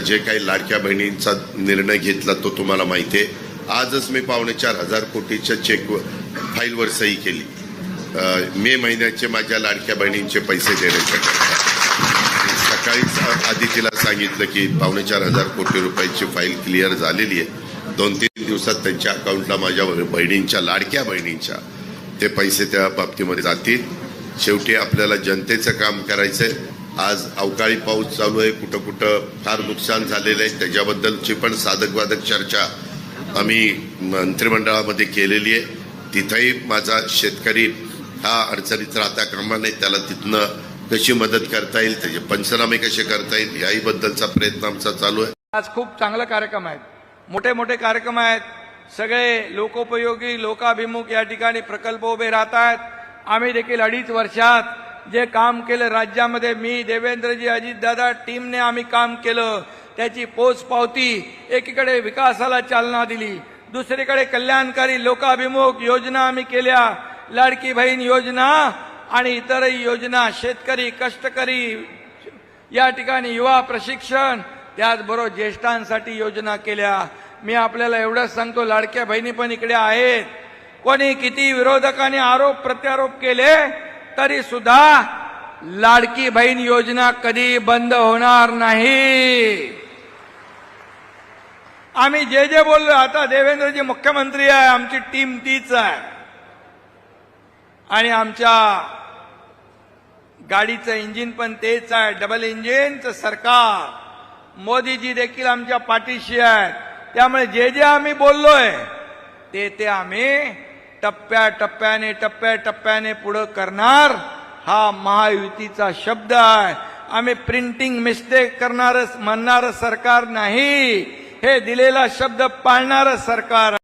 जे काही लाडक्या बहिणींचा निर्णय घेतला तो तुम्हाला माहिती आहे. आजच मी पावणे चार हजार कोटीच्या चेक फाईलवर सही केली. मे महिन्याचे माझ्या लाडक्या बहिणींचे पैसे देण्याच्या सकाळीच आधी तिला सांगितलं की पावणे चार हजार कोटी रुपयाची फाईल क्लिअर झालेली आहे. दोन तीन दिवसात त्यांच्या अकाउंटला माझ्या बहिणींच्या लाडक्या बहिणींच्या ते पैसे त्या बाबतीमध्ये जातील. शेवटी आपल्याला जनतेचं काम करायचं आहे आज अवकाळी पाऊस चालू आहे कुठं कुठं फार नुकसान झालेलं आहे. त्याच्याबद्दलची पण साधकवादक चर्चा आम्ही मंत्रिमंडळामध्ये केलेली आहे. तिथंही माझा शेतकरी हा अडचणीत राहता कामा नाही त्याला तिथनं कशी मदत करता येईल त्याचे पंचनामे कसे करता येईल याही बद्दलचा प्रयत्न आमचा चालू आहे. आज खूप चांगला कार्यक्रम आहेत. मोठे मोठे कार्यक्रम आहेत. सगळे लोकोपयोगी लोकाभिमुख या ठिकाणी प्रकल्प उभे राहत आहेत आम्ही देखील अडीच वर्षात जे काम केलं राज्यामध्ये मी देवेंद्रजी अजितदादा टीमने आम्ही काम केलं त्याची पोच पावती एकीकडे विकासाला चालना दिली. दुसरीकडे कल्याणकारी लोकाभिमुख योजना आम्ही केल्या. लाडकी बहीण योजना आणि इतरही योजना शेतकरी कष्टकरी या ठिकाणी युवा प्रशिक्षण त्याचबरोबर ज्येष्ठांसाठी योजना केल्या. मी आपल्याला एवढंच सांगतो लाडक्या बहिणी पण इकडे आहेत. कोणी किती विरोधकांनी आरोप प्रत्यारोप केले तरी सुद्धा लाडकी बहीण योजना कधी बंद होणार नाही. आम्ही जे जे बोललो आता देवेंद्रजी मुख्यमंत्री आहे आमची टीम तीच आहे. आणि आमच्या गाडीचं इंजिन पण तेच आहे डबल इंजिनचं सरकार. मोदीजी देखील आमच्या पाठीशी आहेत. त्यामुळे जे जे आम्ही बोललोय ते ते आम्ही टप्प्या टप्प्याने टप्प्या टप्प्याने पुढं करणार हा महायुतीचा शब्द आहे. आम्ही प्रिंटिंग मिस्टेक करणार म्हणणारं सरकार नाही. हे दिलेला शब्द पाळणारं सरकार